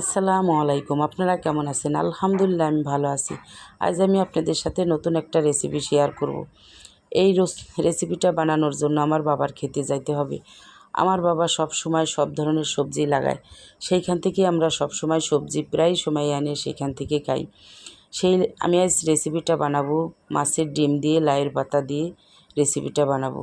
আসসালামু আলাইকুম, আপনারা কেমন আছেন? আলহামদুলিল্লাহ, আমি ভালো আছি। আজ আমি আপনাদের সাথে নতুন একটা রেসিপি শেয়ার করব। এই রেসিপিটা বানানোর জন্য আমার বাবার খেতে যাইতে হবে। আমার বাবা সব সময় সব ধরনের সবজি লাগায়। সেইখান থেকে আমরা সব সময় সবজি প্রায় সময় আনে সেখান থেকে খাই। সেই আমি আজ রেসিপিটা বানাবো, মাছের ডিম দিয়ে, লাইয়ের পাতা দিয়ে রেসিপিটা বানাবো।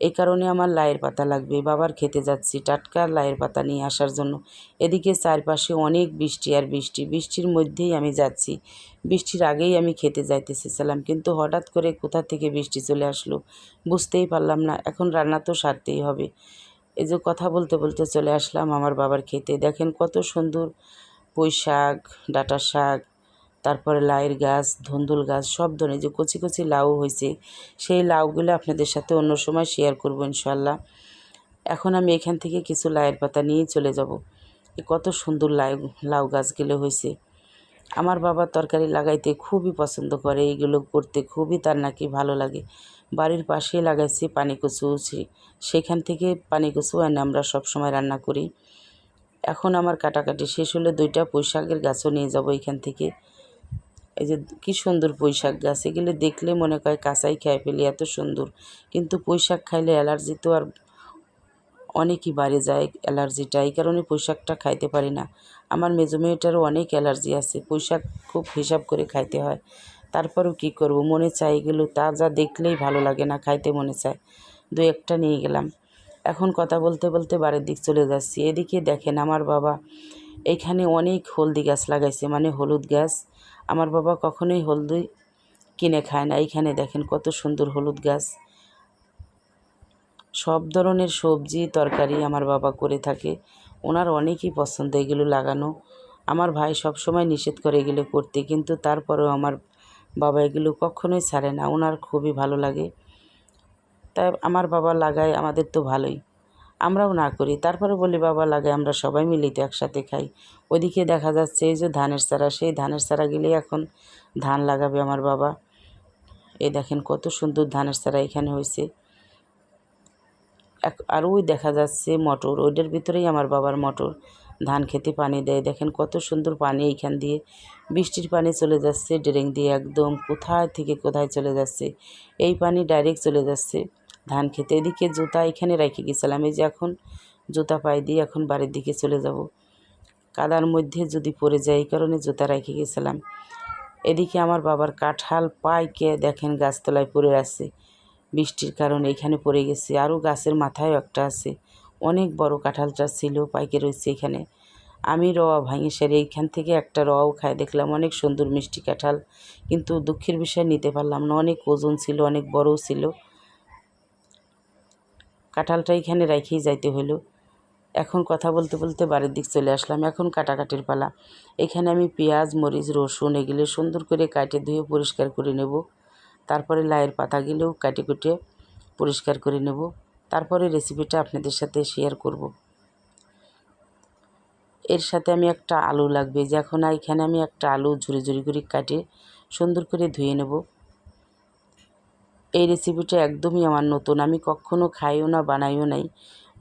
এই কারণে আমার লায়ের পাতা লাগবে। বাবার খেতে যাচ্ছি। টাটকা লায়ের পাতা নিয়ে আসার জন্য। এদিকে চারপাশে অনেক বৃষ্টি আর বৃষ্টি। বৃষ্টির মধ্যেই আমি যাচ্ছি। বৃষ্টির আগেই আমি খেতে যাইতে যাইতেছিলাম কিন্তু হঠাৎ করে কোথা থেকে বৃষ্টি চলে আসলো বুঝতেই পারলাম না। এখন রান্না তো সারতেই হবে। এই যে কথা বলতে বলতে চলে আসলাম আমার বাবার খেতে। দেখেন কত সুন্দর পুঁই শাক ডাঁটা শাক তারপরে লাউয়ের গাছ, ধুন্দুল গাছ, সব ধরনের যে কচি কচি লাউ হয়েছে, সেই লাউগুলো আপনাদের সাথে অন্য সময় শেয়ার করব ইনশাল্লাহ এখন আমি এখান থেকে কিছু লাউয়ের পাতা নিয়ে চলে যাব। এ কত সুন্দর লাউ লাউ গাছগুলো হয়েছে। আমার বাবা তরকারি লাগাইতে খুবই পছন্দ করে এইগুলো করতে খুবই তার নাকি ভালো লাগে। বাড়ির পাশেই লাগাইছি পানি কচু সেখান থেকে পানি কচু এনে আমরা সব সময় রান্না করি। এখন আমার কাটাকাটি শেষ হলে দুইটা পুঁইশাকের গাছও নিয়ে যাব এখান থেকে। এই যে কি সুন্দর পুঁইশাক গাছ, এগুলো দেখলে মনে হয় কাঁচাই খেয়ে ফেলি, এত সুন্দর। কিন্তু পুঁইশাক খাইলে অ্যালার্জি তো আর অনেকই বাড়ে যায় অ্যালার্জিটা, এই কারণে পুঁইশাকটা খাইতে পারি না। আমার মেজো মেয়েটারও অনেক অ্যালার্জি আছে পুঁইশাক খুব হিসাব করে খাইতে হয়। তারপরেও কী করব, মনে চাই এগুলো তাজা দেখলেই ভালো লাগে না, খাইতে মনে চায়। দু একটা নিয়ে গেলাম। এখন কথা বলতে বলতে বাড়ির দিক চলে যাচ্ছি। এদিকে দেখেন আমার বাবা এইখানে অনেক হলদি গাছ লাগাইছে মানে হলুদ গাছ। আমার বাবা কখনোই হলদি কিনে খায় না। এইখানে দেখেন কত সুন্দর হলুদ গাছ। সব ধরনের সবজি, তরকারি আমার বাবা করে থাকে। ওনার অনেকই পছন্দ এগুলো লাগানো। আমার ভাই সব সময় নিষেধ করে এগুলো করতে, কিন্তু তারপরেও আমার বাবা এগুলো কখনোই ছাড়ে না। ওনার খুবই ভালো লাগে। তাই আমার বাবা লাগায়, আমাদের তো ভালোই। আমরাও না করি। তারপরে বলি, বাবা, লাগে আমরা সবাই মিলে তো একসাথে খাই। ওদিকে দেখা যাচ্ছে এই যে ধানের চারা, সেই ধানের চারা গেলেই এখন ধান লাগাবে আমার বাবা। এই দেখেন কত সুন্দর ধানের চারা এখানে হয়েছে। এক, আর ওই দেখা যাচ্ছে মটর, ওইটার ভিতরেই আমার বাবার মটর। ধান খেতে পানি দেয়। দেখেন কত সুন্দর পানি এইখান দিয়ে। বৃষ্টির পানি চলে যাচ্ছে, ড্রেন দিয়ে একদম কোথায় থেকে কোথায় চলে যাচ্ছে। এই পানি ডাইরেক্ট চলে যাচ্ছে। ধান খেতে এদিকে জুতা এখানে রেখে গেছিলাম। এই যে এখন জুতা পায়ে দিয়ে এখন বাড়ির দিকে চলে যাব। কাদার মধ্যে যদি পড়ে যায়, এই কারণে জুতা রেখে গেছিলাম। এদিকে আমার বাবার কাঁঠাল পাইকে দেখেন গাছতলায় পড়ে আছে। বৃষ্টির কারণে এখানে পড়ে গেছে। আরও গাছের মাথায়ও একটা আছে। অনেক বড় কাঁঠালটা ছিল, পাইকে রয়েছে এখানে। আমি রওয়া ভাঙে সেরে এইখান থেকে একটা রওয়াও খাই দেখলাম অনেক সুন্দর মিষ্টি কাঁঠাল, কিন্তু দুঃখের বিষয় নিতে পারলাম না। অনেক ওজন ছিল, অনেক বড়ও ছিল। কাঁঠালটা এখানে রেখেই যাইতে হলো এখন কথা বলতে বলতে বাড়ির দিক চলে আসলাম। এখন কাটাকাটির পালা। এখানে আমি পেঁয়াজ, মরিচ, রসুন এগুলো সুন্দর করে কাটে ধুয়ে পরিষ্কার করে নেব। তারপরে লাইয়ের পাতাগুলোও কাটে কুটে পরিষ্কার করে নেব। তারপরে রেসিপিটা আপনাদের সাথে শেয়ার করব। এর সাথে আমি একটা আলু লাগবে। যে এখন এখানে আমি একটা আলু ঝুরি ঝুরি করে কাটে সুন্দর করে ধুয়ে নেব। এই রেসিপিটা একদমই আমার নতুন। আমি কখনো খাইও না, বানাইও নাই।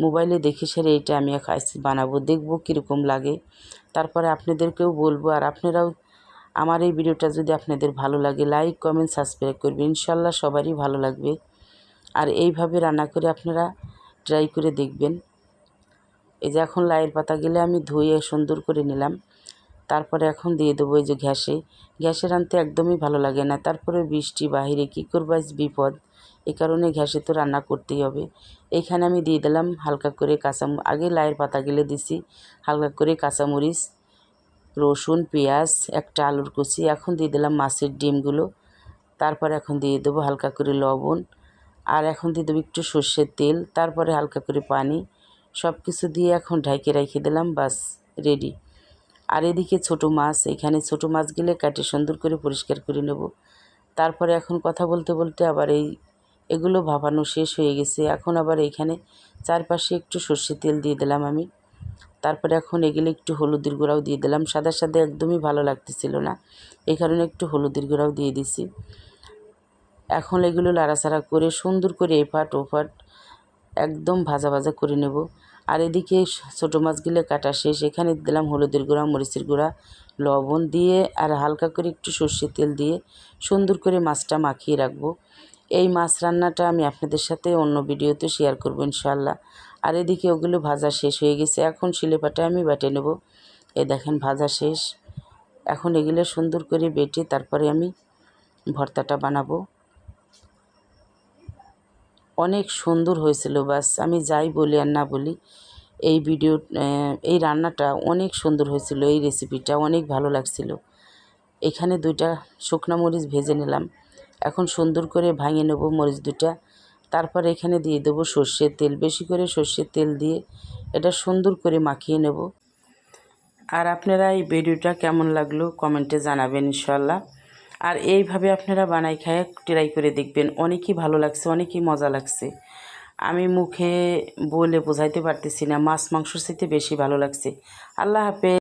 মোবাইলে দেখে সেরে এইটা আমি বানাবো, দেখব কীরকম লাগে। তারপরে আপনাদেরকেও বলব, আর আপনারাও আমার এই ভিডিওটা যদি আপনাদের ভালো লাগে লাইক কমেন্ট সাবস্ক্রাইব করবেন ইনশাল্লাহ সবারই ভালো লাগবে। আর এইভাবে রান্না করে আপনারা ট্রাই করে দেখবেন। এই যে এখন লাইয়ের পাতা গেলে আমি ধুয়ে সুন্দর করে নিলাম। তারপরে এখন দিয়ে দেবো এই যে ঘ্যাসে গ্যাসে রাঁধতে একদমই ভালো লাগে না। তারপরে বৃষ্টি, বাহিরে কী করব বিপদ। এ কারণে গ্যাসে তো রান্না করতেই হবে। এখানে আমি দিয়ে দিলাম হালকা করে কাঁচা আগে লাইয়ের পাতা গেলে দিছি। হালকা করে কাঁচামরিচ, রসুন, পেঁয়াজ, একটা আলুর কুচি, এখন দিয়ে দিলাম মাছের ডিমগুলো। তারপর এখন দিয়ে দেবো হালকা করে লবণ। আর এখন দিয়ে দেবো একটু সর্ষের তেল। তারপরে হালকা করে পানি। সব কিছু দিয়ে এখন ঢাইকে রেখে দিলাম, বাস রেডি আর এদিকে ছোটো মাছ, এখানে ছোটো মাছগুলো কাটে, সুন্দর করে পরিষ্কার করে নেব। তারপরে এখন কথা বলতে বলতে আবার এই, এগুলো ভাপানো শেষ হয়ে গেছে। এখন আবার এইখানে চারপাশে একটু সর্ষের তেল দিয়ে দিলাম আমি। তারপরে এখন এগুলো একটু হলুদের গুঁড়াও দিয়ে দিলাম। সাদা সাদা একদমই ভালো লাগতেছিল না, এই কারণে একটু হলুদের গুঁড়াও দিয়ে দিছি। এখন এগুলো লাড়াচাড়া করে সুন্দর করে এপাট ওপাট একদম ভাজা ভাজা করে নেব। আর এদিকে ছোটো মাছগুলো কাটা শেষ। এখানে দিলাম হলুদের গুঁড়া, মরিচের গুঁড়া, লবণ দিয়ে আর হালকা করে একটু সর্ষের তেল দিয়ে সুন্দর করে মাছটা মাখিয়ে রাখব। এই মাছ রান্নাটা আমি আপনাদের সাথে অন্য ভিডিওতে শেয়ার করব ইনশাল্লাহ আর এদিকে ওগুলো ভাজা শেষ হয়ে গেছে। এখন শিলেপাটা আমি বেটে নেব। এই দেখেন, ভাজা শেষ। এখন এগুলো সুন্দর করে বেটে তারপরে আমি ভর্তাটা বানাবো। অনেক সুন্দর হয়েছিল, বাস আমি যাই বলি আর না বলি, এই ভিডিও এই রান্নাটা অনেক সুন্দর হয়েছিল, এই রেসিপিটা অনেক ভালো লাগছিল। এখানে দুইটা শুকনো মরিচ ভেজে নিলাম, এখন সুন্দর করে ভাঙে নেব মরিচ দুটা তারপর এখানে দিয়ে দেবো সর্ষের তেল, বেশি করে সর্ষের তেল দিয়ে এটা সুন্দর করে মাখিয়ে নেব। আর আপনারা এই ভিডিওটা কেমন লাগল কমেন্টে জানাবেন ইনশাল্লাহ আর এইভাবে আপনারা বানাই খায় ট্রাই করে দেখবেন। অনেকই ভালো লাগছে, অনেকই মজা লাগছে। আমি মুখে বলে বোঝাইতে পারতেছি না, মাছ মাংসর সাথে বেশি ভালো লাগছে। আল্লাহ হাফেজ।